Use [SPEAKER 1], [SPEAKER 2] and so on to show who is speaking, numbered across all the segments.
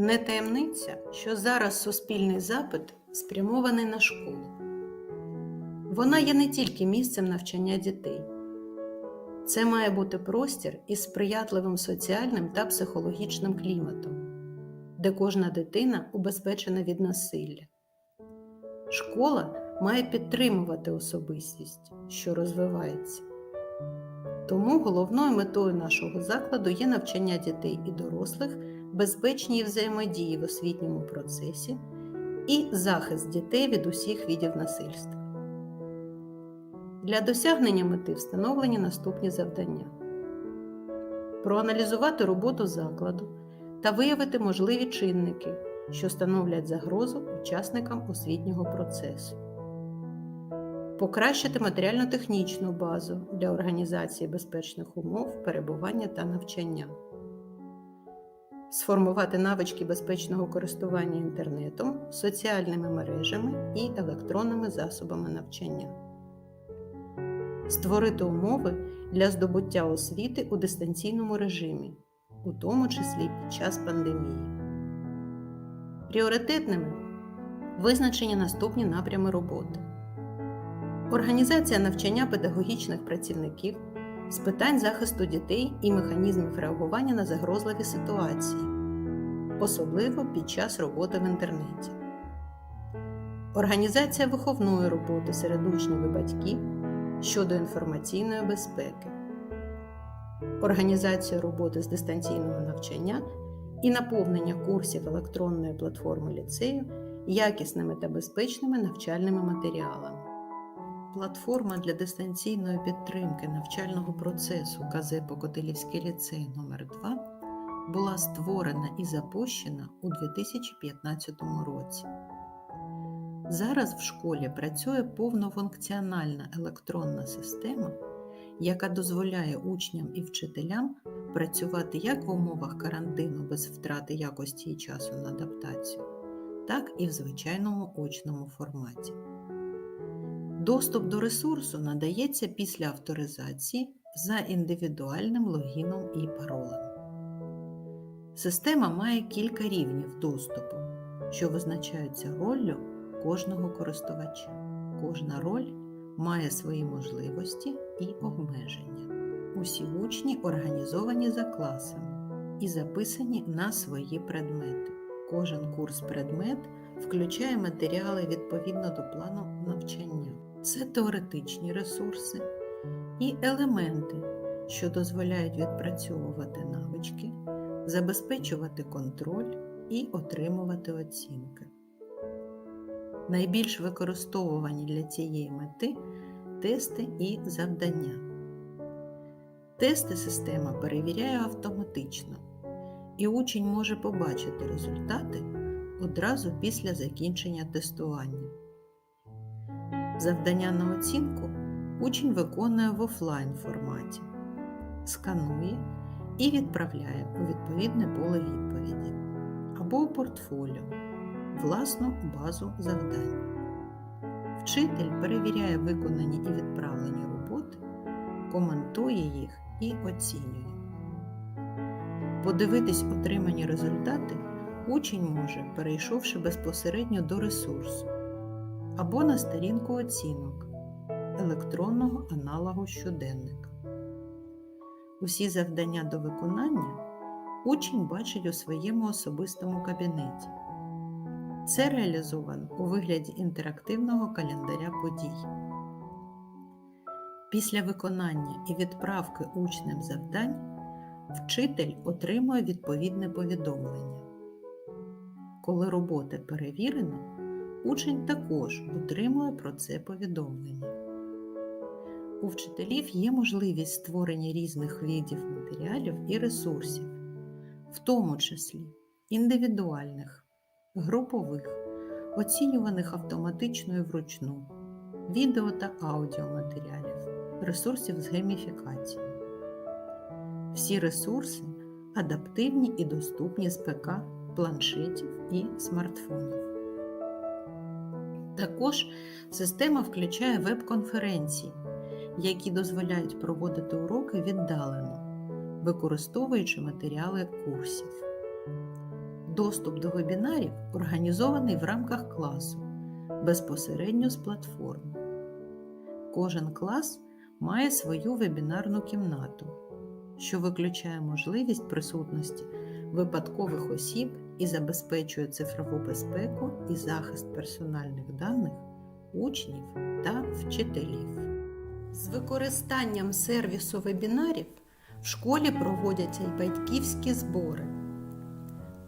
[SPEAKER 1] Не таємниця, що зараз суспільний запит спрямований на школу. Вона є не тільки місцем навчання дітей. Це має бути простір із сприятливим соціальним та психологічним кліматом, де кожна дитина убезпечена від насилля. Школа має підтримувати особистість, що розвивається. Тому головною метою нашого закладу є навчання дітей і дорослих безпечній взаємодії в освітньому процесі і захист дітей від усіх видів насильства. Для досягнення мети встановлені наступні завдання: проаналізувати роботу закладу та виявити можливі чинники, що становлять загрозу учасникам освітнього процесу, покращити матеріально-технічну базу для організації безпечних умов перебування та навчання сформувати навички безпечного користування інтернетом, соціальними мережами і електронними засобами навчання, створити умови для здобуття освіти у дистанційному режимі, у тому числі під час пандемії. Пріоритетними визначені наступні напрями роботи. Організація навчання педагогічних працівників з питань захисту дітей і механізмів реагування на загрозливі ситуації, особливо під час роботи в інтернеті, організація виховної роботи серед учнів і батьків щодо інформаційної безпеки, організація роботи з дистанційного навчання і наповнення курсів електронної платформи ліцею якісними та безпечними навчальними матеріалами. Платформа для дистанційної підтримки навчального процесу КЗ Покотилівський ліцей номер 2 була створена і запущена у 2015 році. Зараз в школі працює повнофункціональна електронна система, яка дозволяє учням і вчителям працювати як в умовах карантину без втрати якості і часу на адаптацію, так і в звичайному очному форматі. Доступ до ресурсу надається після авторизації за індивідуальним логіном і паролем. Система має кілька рівнів доступу, що визначаються роллю кожного користувача. Кожна роль має свої можливості і обмеження. Усі учні організовані за класами і записані на свої предмети. Кожен курс предмет включає матеріали відповідно до плану навчання. Це теоретичні ресурси і елементи, що дозволяють відпрацьовувати навички, забезпечувати контроль і отримувати оцінки. Найбільш використовувані для цієї мети тести і завдання. Тести система перевіряє автоматично, і учень може побачити результати одразу після закінчення тестування. Завдання на оцінку учень виконує в офлайн форматі, сканує і відправляє у відповідне поле відповіді або у портфоліо, власну базу завдань. Вчитель перевіряє виконані і відправлені роботи, коментує їх і оцінює. Подивитись отримані результати учень може, перейшовши безпосередньо до ресурсу або на сторінку оцінок електронного аналогу щоденника. Усі завдання до виконання учень бачить у своєму особистому кабінеті. Це реалізовано у вигляді інтерактивного календаря подій. Після виконання і відправки учнем завдань вчитель отримує відповідне повідомлення. Коли робота перевірена, учень також отримує про це повідомлення. У вчителів є можливість створення різних видів матеріалів і ресурсів, в тому числі індивідуальних, групових, оцінюваних автоматично і вручну, відео та аудіоматеріалів, ресурсів з гейміфікацією. Всі ресурси адаптивні і доступні з ПК, планшетів і смартфонів. Також система включає веб-конференції, які дозволяють проводити уроки віддалено, використовуючи матеріали курсів. Доступ до вебінарів організований в рамках класу безпосередньо з платформи. Кожен клас має свою вебінарну кімнату, що виключає можливість присутності випадкових осіб і забезпечує цифрову безпеку і захист персональних даних учнів та вчителів. З використанням сервісу вебінарів в школі проводяться й батьківські збори.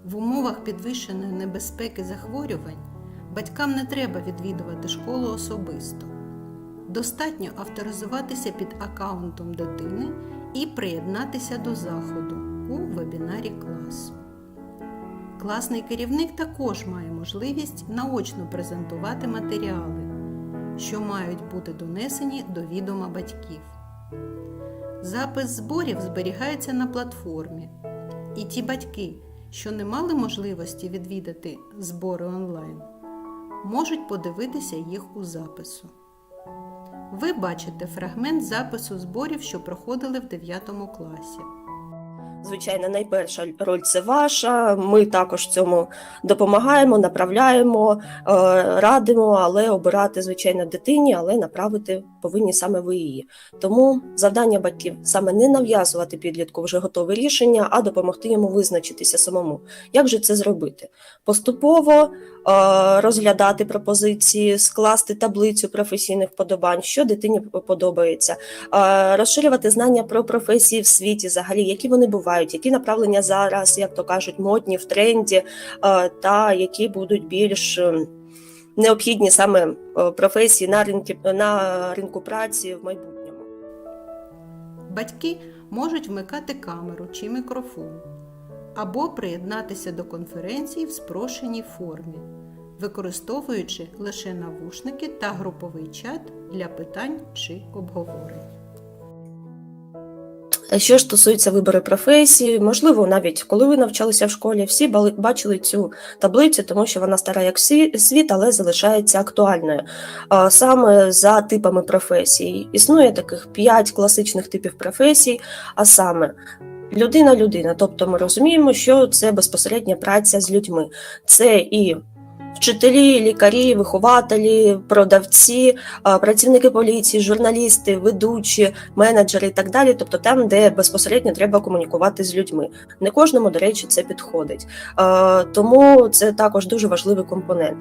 [SPEAKER 1] В умовах підвищеної небезпеки захворювань батькам не треба відвідувати школу особисто. Достатньо авторизуватися під аккаунтом дитини і приєднатися до заходу у вебінарі класу. Класний керівник також має можливість наочно презентувати матеріали, що мають бути донесені до відома батьків. Запис зборів зберігається на платформі, і ті батьки, що не мали можливості відвідати збори онлайн, можуть подивитися їх у запису. Ви бачите фрагмент запису зборів, що проходили в 9 класі.
[SPEAKER 2] Звичайно, найперша роль це ваша. Ми також цьому допомагаємо, направляємо, е, радимо, але обирати, звичайно, дитині, але направити повинні саме ви її. Тому завдання батьків саме не нав'язувати підлітку вже готове рішення, а допомогти йому визначитися самому. Як же це зробити? Поступово е, розглядати пропозиції, скласти таблицю професійних вподобань, що дитині подобається, е, розширювати знання про професії в світі, взагалі, які вони бувають, які направлення зараз, як то кажуть, модні в тренді, е, та які будуть більш е, необхідні саме е, професії на ринку, на ринку праці в майбутньому.
[SPEAKER 1] Батьки можуть вмикати камеру чи мікрофон або приєднатися до конференції в спрощеній формі, використовуючи лише навушники та груповий чат для питань чи обговорень.
[SPEAKER 2] Що ж стосується вибору професії, можливо, навіть коли ви навчалися в школі, всі бачили цю таблицю, тому що вона стара як світ, але залишається актуальною. Саме за типами професій існує таких п'ять класичних типів професій, а саме. Людина-людина, тобто ми розуміємо, що це безпосередня праця з людьми. Це і вчителі, лікарі, вихователі, продавці, працівники поліції, журналісти, ведучі, менеджери і так далі. Тобто там, де безпосередньо треба комунікувати з людьми. Не кожному, до речі, це підходить. Е, Тому це також дуже важливий компонент.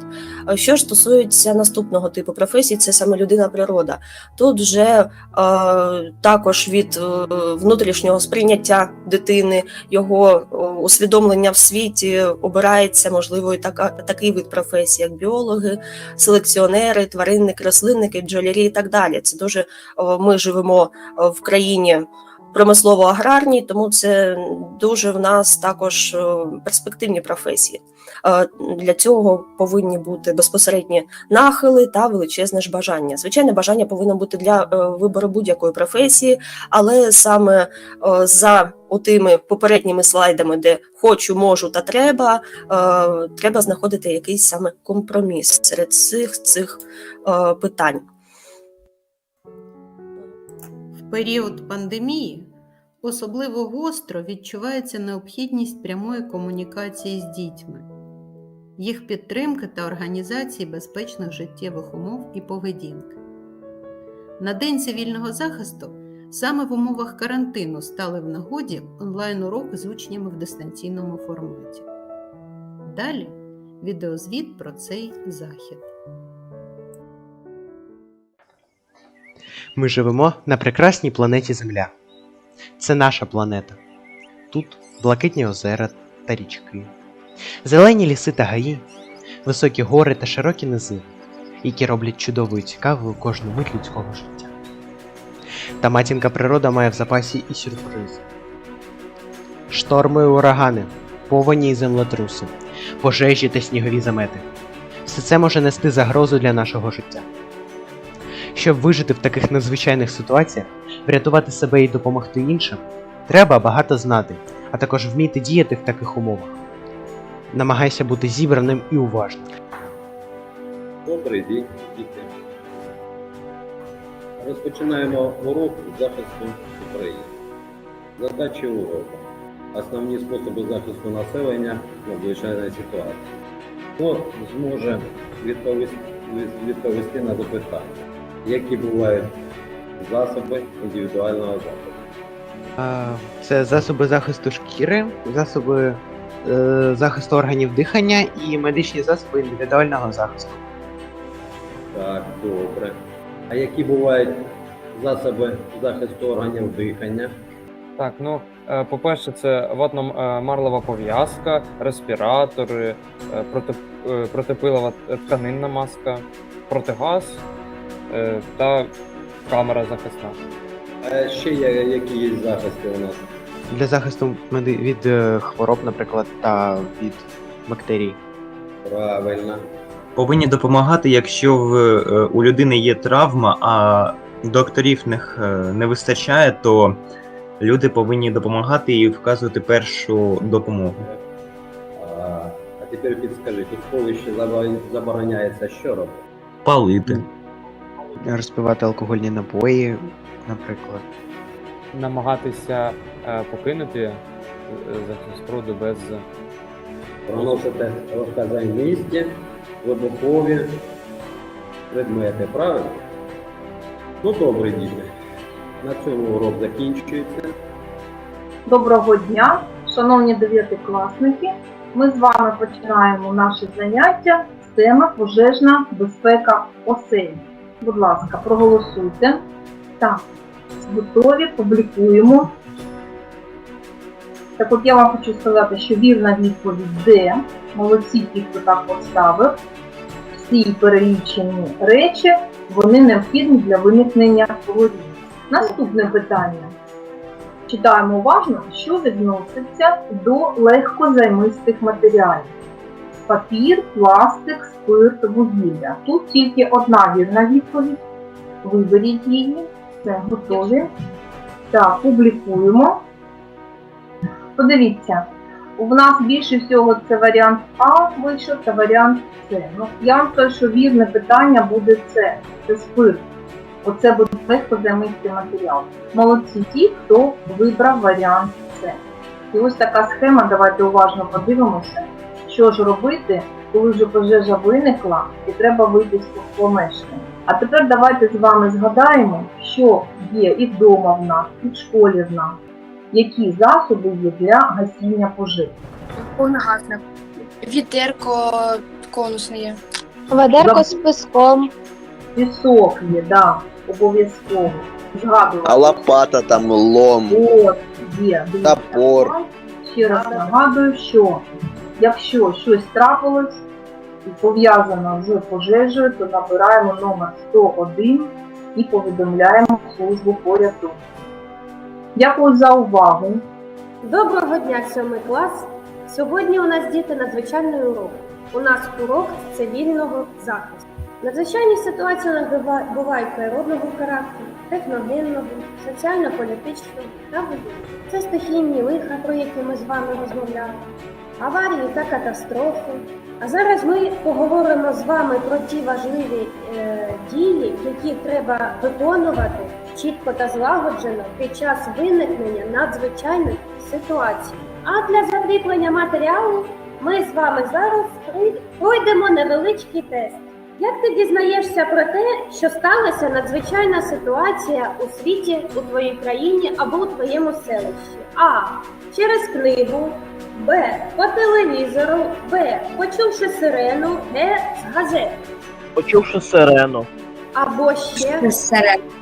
[SPEAKER 2] Е, Що ж стосується наступного типу професій, це саме людина-природа. Тут вже е, також від е, внутрішнього сприйняття дитини, його е, усвідомлення в світі обирається можливо і така, такий вид професії, як біологи, селекціонери, тваринники, рослинники, бджолярі і так далі. Це дуже ми живемо в країні промислово-аграрній, тому це дуже в нас також перспективні професії. Е, Для цього повинні бути безпосередні нахили та величезне ж бажання. Звичайне, бажання повинно бути для е, вибору будь-якої професії, але саме е, за отими попередніми слайдами, де хочу, можу та треба, е, треба знаходити якийсь саме компроміс серед цих цих е, питань.
[SPEAKER 1] Період пандемії особливо гостро відчувається необхідність прямої комунікації з дітьми, їх підтримки та організації безпечних життєвих умов і поведінки. На День цивільного захисту саме в умовах карантину стали в нагоді онлайн-уроки з учнями в дистанційному форматі. Далі відеозвіт про цей захід.
[SPEAKER 3] Ми живемо на прекрасній планеті Земля. Це наша планета. Тут блакитні озера та річки, зелені ліси та гаї, високі гори та широкі низи, які роблять чудовою і цікавою кожну мить людського життя. Та матінка природа має в запасі і сюрпризи. Шторми і урагани, повені і землетруси, пожежі та снігові замети. Все це може нести загрозу для нашого життя. Щоб вижити в таких надзвичайних ситуаціях, врятувати себе і допомогти іншим, треба багато знати, а також вміти діяти в таких умовах. Намагайся бути зібраним і уважним.
[SPEAKER 4] Добрий день, діти. Розпочинаємо урок захисту України. Задачі уроку. Основні способи захисту населення в надзвичайній ситуації. Хто зможе відповісти, відповісти на запитання, які бувають засоби індивідуального захисту?
[SPEAKER 3] Це засоби захисту шкіри, засоби е, захисту органів дихання і медичні засоби індивідуального захисту.
[SPEAKER 4] Так, добре. А які бувають засоби захисту органів дихання?
[SPEAKER 5] Так, ну е, по-перше, це ватно-марлова пов'язка, респіратори, е, е, протипилова тканинна маска, протигаз е, та камера захисна.
[SPEAKER 4] А ще є, які є захисти у нас?
[SPEAKER 3] Для захисту меди- від е, хвороб, наприклад, та від бактерій.
[SPEAKER 4] Правильно.
[SPEAKER 6] повинні допомагати, якщо в, е, у людини є травма, а докторів не, е, не вистачає, то люди повинні допомагати і вказувати першу допомогу.
[SPEAKER 4] А, а тепер підскажіть, у сховищі забороняється що робити?
[SPEAKER 6] Палити.
[SPEAKER 3] Розпивати алкогольні напої, наприклад.
[SPEAKER 5] Намагатися е, покинути е, без
[SPEAKER 4] Проносите розкази в місті, вибухові предмети, правильно? Ну добре, діти. На цьому урок закінчується.
[SPEAKER 7] Доброго дня, шановні дев'ятикласники. Ми з вами починаємо наше заняття з теми пожежна безпека оселі. Будь ласка, проголосуйте. Так, готові, публікуємо. Так от я вам хочу сказати, що вірна відповідь Д. Молодці ті, хто так поставив. Всі перелічені речі, вони необхідні для виникнення говоріння. Наступне питання. Читаємо уважно, що відноситься до легкозаймистих матеріалів. Папір, пластик, спирт, вугілля. Тут тільки одна вірна відповідь. Виберіть її. Все, готові. Так, публікуємо. Подивіться, у нас більше всього це варіант А вийшов та варіант С. Ну, я вам скажу, що вірне питання буде С. Це спирт. Оце буде легкозаймистий матеріал. Молодці ті, хто вибрав варіант С. І ось така схема, давайте уважно подивимося, що ж робити, коли вже пожежа виникла і треба вийти з помешкання. А тепер давайте з вами згадаємо, що є і вдома в нас, і в школі в нас, які засоби є для гасіння пожежі.
[SPEAKER 8] Вогнегасник. Вітерко конусне є.
[SPEAKER 7] Ведерко
[SPEAKER 9] з песком.
[SPEAKER 7] Пісок є, да, обов'язково. Згадувати.
[SPEAKER 9] А лопата там лом.
[SPEAKER 7] От, є. дивіться.
[SPEAKER 9] Топор.
[SPEAKER 7] Ще раз нагадую, що якщо щось трапилось і пов'язано з пожежею, то набираємо номер 101 і повідомляємо службу порятунку. Дякую за увагу.
[SPEAKER 10] Доброго дня, сьомий клас. Сьогодні у нас діти надзвичайний урок. У нас урок цивільного захисту. Надзвичайні ситуації бувають природного характеру, техногенного, соціально-політичного та воєнного. Це стихійні лиха, про які ми з вами розмовляли, аварії та катастрофи. А зараз ми поговоримо з вами про ті важливі е, дії, які треба виконувати чітко та злагоджено під час виникнення надзвичайних ситуацій. А для закріплення матеріалу ми з вами зараз пройдемо невеличкий тест. Як ти дізнаєшся про те, що сталася надзвичайна ситуація у світі, у твоїй країні або у твоєму селищі? А. Через книгу, Б. По телевізору, В. Почувши сирену, Г. З газет.
[SPEAKER 11] Почувши сирену
[SPEAKER 10] Або ще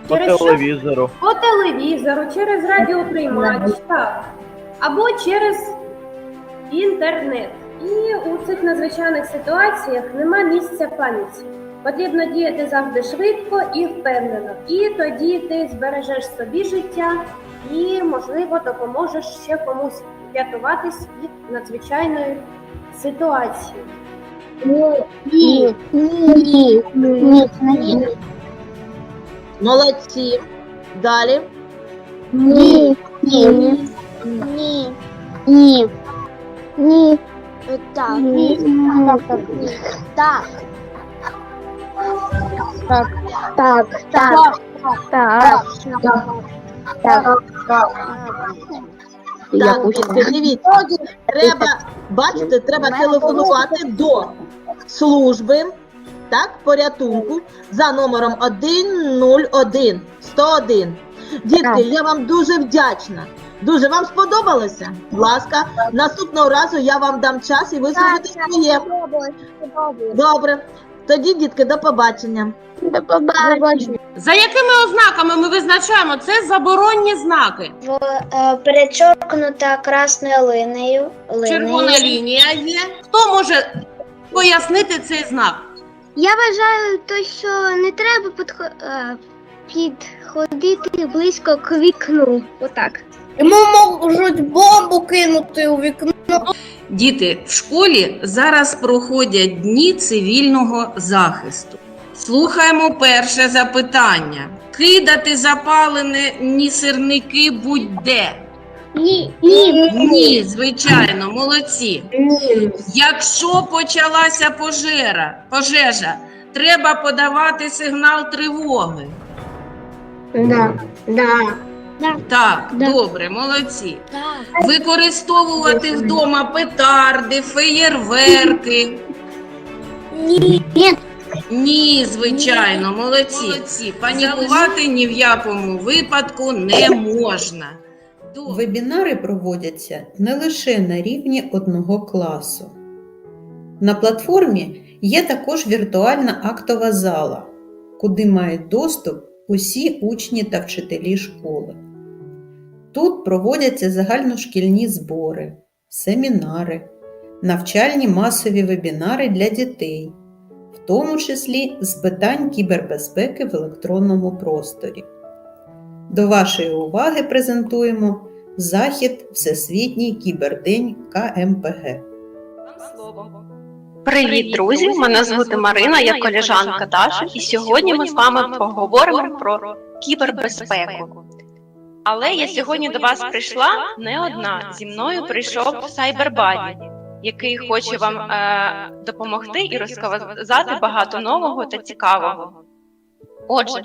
[SPEAKER 11] по
[SPEAKER 10] через що?
[SPEAKER 11] телевізору,
[SPEAKER 10] по телевізору, через радіоприймач, так. Або через інтернет. І у цих надзвичайних ситуаціях нема місця паніці. Потрібно діяти завжди швидко і впевнено. І тоді ти збережеш собі життя і, можливо, допоможеш ще комусь врятуватись від надзвичайної ситуації.
[SPEAKER 9] Ні. Ні. Ні. Ні. Ні.
[SPEAKER 12] Молодці. Далі.
[SPEAKER 9] Ні. Ні. Ні. Ні. Ні. Так. Ні. Так. Так. Так. Так. Так. Так. Так. Так,
[SPEAKER 12] дітки, дивіться. Треба, бачите, треба телефонувати до служби, так, порятунку за номером 101 101. Дітки, я вам дуже вдячна. Дуже вам сподобалося? Будь ласка, наступного разу я вам дам час і ви зробите своє. Добре. Тоді, дітки, до побачення.
[SPEAKER 9] До побачення.
[SPEAKER 13] За якими ознаками ми визначаємо це заборонні знаки?
[SPEAKER 9] е, Перечоркнута красною линею.
[SPEAKER 13] Червона лінія є. Хто може пояснити цей знак?
[SPEAKER 9] Я вважаю, то, що не треба підходити близько к вікну. Отак. Йому можуть бомбу кинути у вікно.
[SPEAKER 13] Діти, в школі зараз проходять дні цивільного захисту. Слухаємо перше запитання. Кидати запалені сирники будь-де.
[SPEAKER 9] Ні, ні,
[SPEAKER 13] Ні, звичайно, молодці. Якщо почалася пожежа, пожежа, треба подавати сигнал тривоги.
[SPEAKER 9] Да, да.
[SPEAKER 13] Так,
[SPEAKER 9] Да.
[SPEAKER 13] добре, молодці. Використовувати вдома петарди, феєрверки.
[SPEAKER 9] Ні, ні.
[SPEAKER 13] Ні, звичайно, молодці. Панікувати ні в якому випадку не можна.
[SPEAKER 1] Вебінари проводяться не лише на рівні одного класу. На платформі є також віртуальна актова зала, куди мають доступ усі учні та вчителі школи. Тут проводяться загальношкільні збори, семінари, навчальні масові вебінари для дітей, в тому числі з питань кібербезпеки в електронному просторі. До вашої уваги презентуємо захід Всесвітній кібердень КМПГ.
[SPEAKER 14] Привіт, друзі! Мене звати Марина, я колежанка Даша, і сьогодні ми з вами поговоримо про кібербезпеку. Але я сьогодні до вас прийшла не одна. Зі мною прийшов Сайбербаді, який хоче вам е, допомогти і розказати багато нового та цікавого. Отже,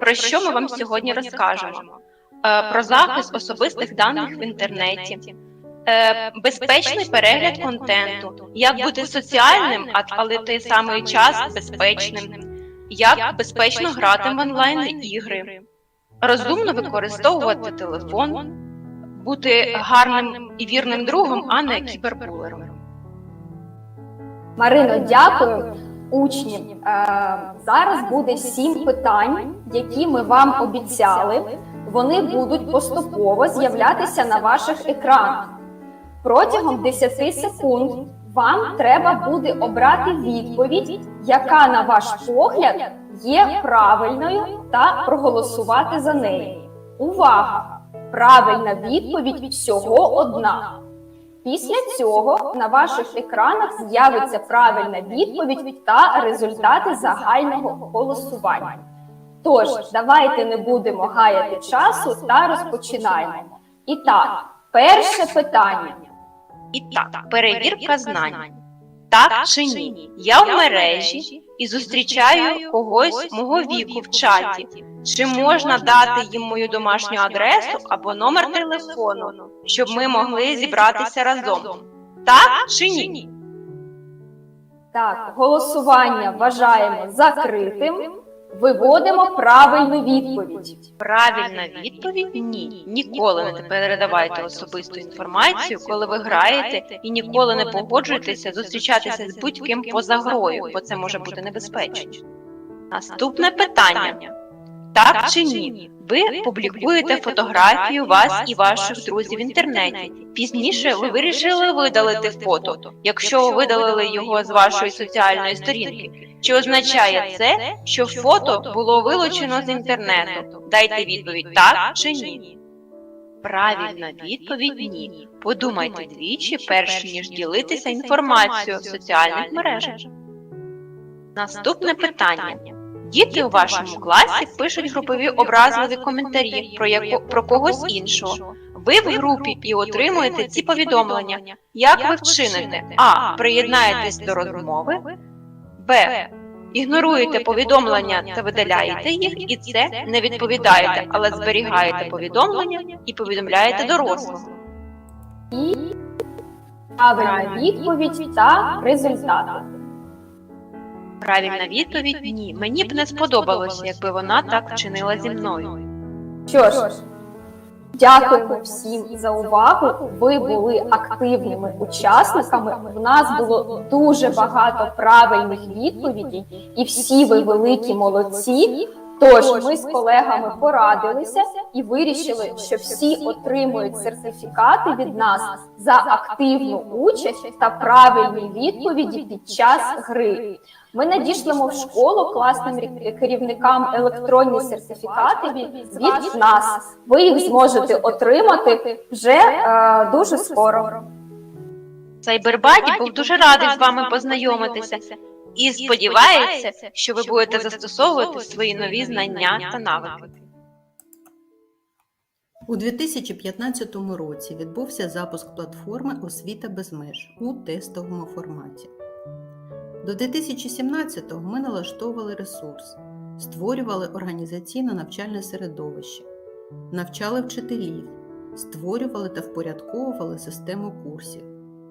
[SPEAKER 14] про що ми вам сьогодні розкажемо? Е, про захист особистих даних в інтернеті. Е, безпечний перегляд контенту, як бути соціальним, а- але в той самий час безпечним, як безпечно грати в онлайн ігри, розумно використовувати телефон, бути гарним і вірним другом, а не кібербулером.
[SPEAKER 15] Марино, дякую. Учні, е, зараз буде сім питань, які ми вам обіцяли. Вони будуть поступово з'являтися на ваших екранах. Протягом 10 секунд вам треба буде обрати відповідь, яка, на ваш погляд, є правильною, та проголосувати за неї. Увага! Правильна відповідь всього одна. Після цього на ваших екранах з'явиться правильна відповідь та результати загального голосування. Тож, давайте не будемо гаяти часу та розпочинаємо. І так, перше питання.
[SPEAKER 14] І так, перевірка знань. Так чи ні? Я в мережі і зустрічаю когось мого віку в чаті. Чи можна дати їм мою домашню адресу або номер телефону, щоб ми могли зібратися разом? Так чи ні?
[SPEAKER 15] Так, голосування вважаємо закритим. Виводимо правильну відповідь.
[SPEAKER 14] Правильна відповідь ні. Ніколи не передавайте особисту інформацію, коли ви граєте, і ніколи не погоджуйтеся зустрічатися з будь-ким поза грою, бо це може бути небезпечно. Наступне питання: так чи ні? Ви публікуєте фотографію вас і ваших друзів в інтернеті. Пізніше ви вирішили видалити фото, якщо ви видалили його з вашої соціальної сторінки. Чи означає це, що фото було вилучено з інтернету? Дайте відповідь так чи ні. Правильна відповідь ні. Подумайте двічі, перш ніж ділитися інформацією в соціальних мережах. Наступне питання. Діти у вашому класі пишуть групові образливі коментарі про яко, про когось іншого. Ви в групі і отримуєте ці повідомлення. Як ви вчините? А. Приєднаєтесь до розмови. Б. Ігноруєте повідомлення та видаляєте їх, і це не відповідаєте, але зберігаєте повідомлення і повідомляєте дорослим.
[SPEAKER 15] і правильна відповідь та результати.
[SPEAKER 14] Правильна відповідь ні. Мені б не сподобалося, якби вона так вчинила зі мною.
[SPEAKER 15] Що ж, дякуємо всім за увагу. Ви були активними учасниками. В нас було дуже багато правильних відповідей, і всі ви великі молодці. Тож ми з колегами порадилися і вирішили, що всі отримують сертифікати від нас за активну участь та правильні відповіді під час гри. Ми надішлемо в школу класним керівникам електронні сертифікати від, від нас. Ви їх зможете отримати вже е, дуже скоро.
[SPEAKER 14] Сайбербаді був дуже радий з вами познайомитися і сподівається, що ви будете застосовувати свої нові знання та навики.
[SPEAKER 1] У 2015 році відбувся запуск платформи Освіта без меж у тестовому форматі. До 2017-го ми налаштовували ресурс, створювали організаційно-навчальне середовище, навчали вчителів, створювали та впорядковували систему курсів,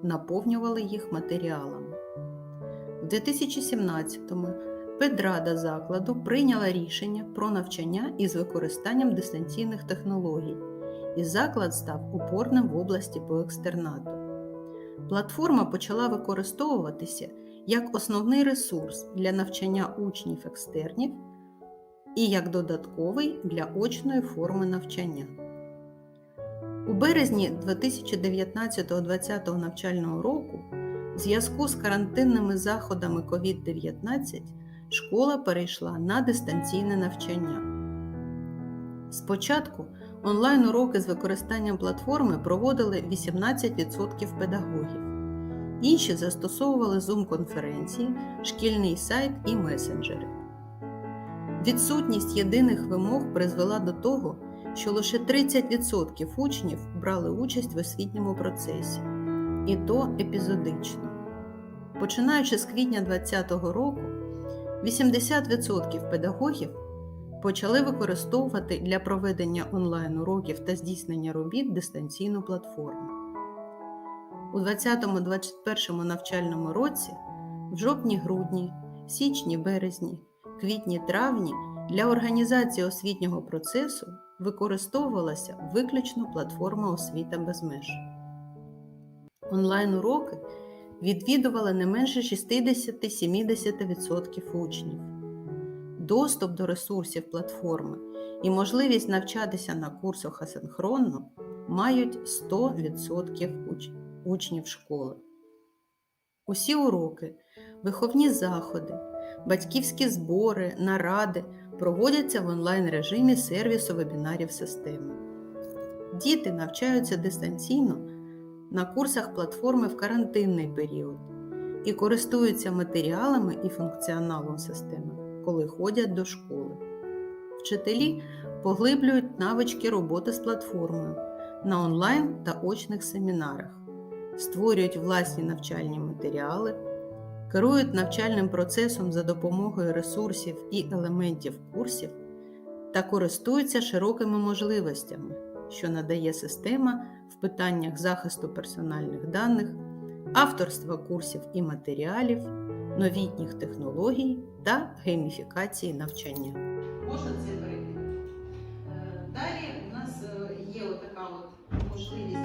[SPEAKER 1] наповнювали їх матеріалами. У 2017-му педрада закладу прийняла рішення про навчання із використанням дистанційних технологій, і заклад став опорним в області по екстернату. Платформа почала використовуватися як основний ресурс для навчання учнів-екстернів і як додатковий для очної форми навчання. У березні 2019-2020 навчального року зв'язку з карантинними заходами COVID-19 школа перейшла на дистанційне навчання. Спочатку онлайн-уроки з використанням платформи проводили 18% педагогів. Інші застосовували Zoom-конференції, шкільний сайт і месенджери. Відсутність єдиних вимог призвела до того, що лише 30% учнів брали участь в освітньому процесі, і то епізодично. Починаючи з квітня 2020 року, 80% педагогів почали використовувати для проведення онлайн-уроків та здійснення робіт дистанційну платформу. У 2020-2021 навчальному році, в жовтні-грудні, січні-березні, квітні-травні для організації освітнього процесу використовувалася виключно платформа Освіта без меж. Онлайн-уроки відвідували не менше 60-70% учнів. Доступ до ресурсів платформи і можливість навчатися на курсах асинхронно мають 100% уч- учнів школи. Усі уроки, виховні заходи, батьківські збори, наради проводяться в онлайн режимі сервісу вебінарів системи. Діти навчаються дистанційно на курсах платформи в карантинний період і користуються матеріалами і функціоналом системи, коли ходять до школи. Вчителі поглиблюють навички роботи з платформою на онлайн та очних семінарах, створюють власні навчальні матеріали, керують навчальним процесом за допомогою ресурсів і елементів курсів та користуються широкими можливостями, що надає система в питаннях захисту персональних даних, авторства курсів і матеріалів, новітніх технологій та гейміфікації навчання.
[SPEAKER 16] Можна це перейти. Е, Далі у нас е, є така можливість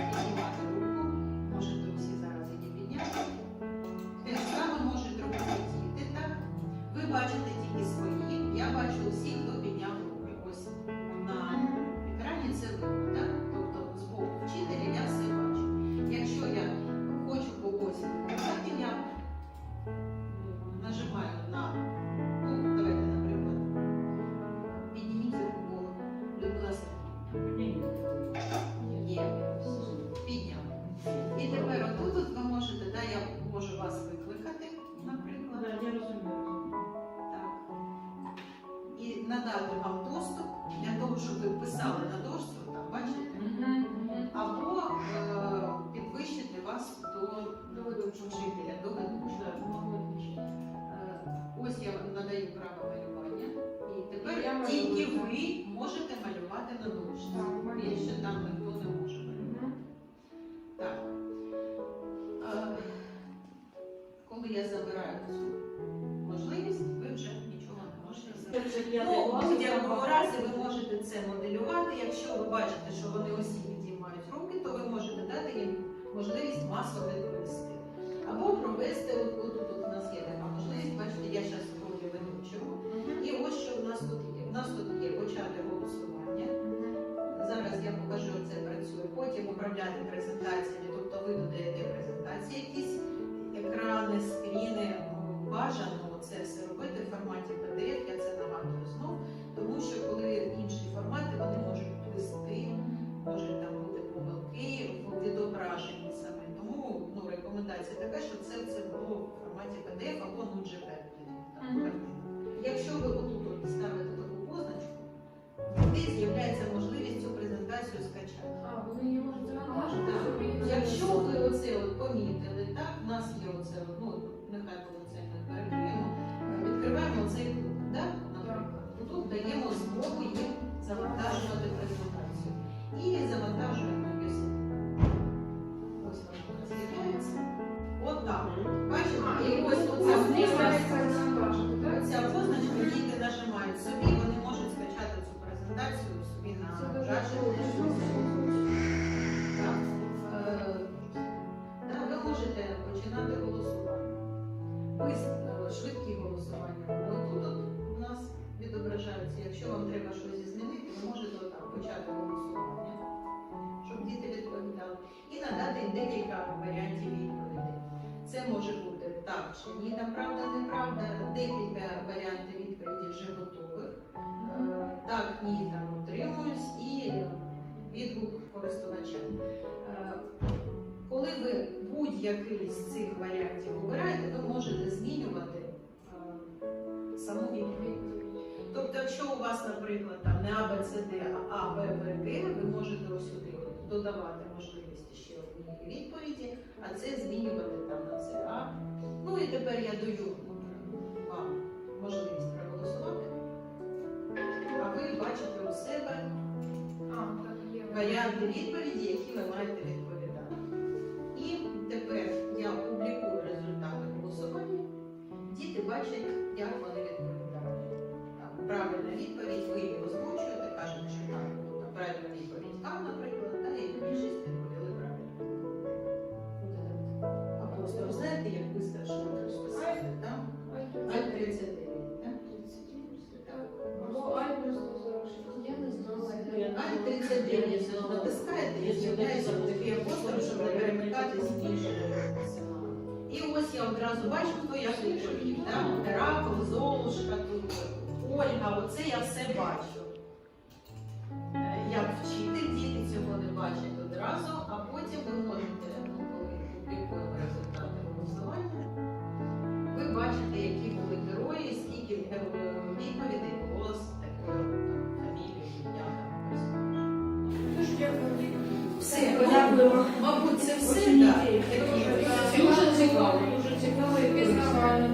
[SPEAKER 16] одну. Тобто, якщо у вас, наприклад, там не АБЦД, а А, Б, ви можете ось сюди додавати можливість ще однієї відповіді, а це змінювати там на це А. Ну і тепер я даю вам можливість проголосувати, а ви бачите у себе варіанти відповіді, які ви маєте відповідати. 79 натискаєте і з'являється такий апостол, щоб не перемикати стіж. І ось я одразу бачу, хто я слідчую. Геракл, Золушка, Ольга, оце я все бачу. Е, як вчити, діти цього не бачать одразу, а потім ви можете, ну, коли публікуємо результати голосування, ви бачите, які були герої, скільки е, відповідей. Мабуть, це все.
[SPEAKER 17] Дуже цікаво, дуже цікаво і пізнавально.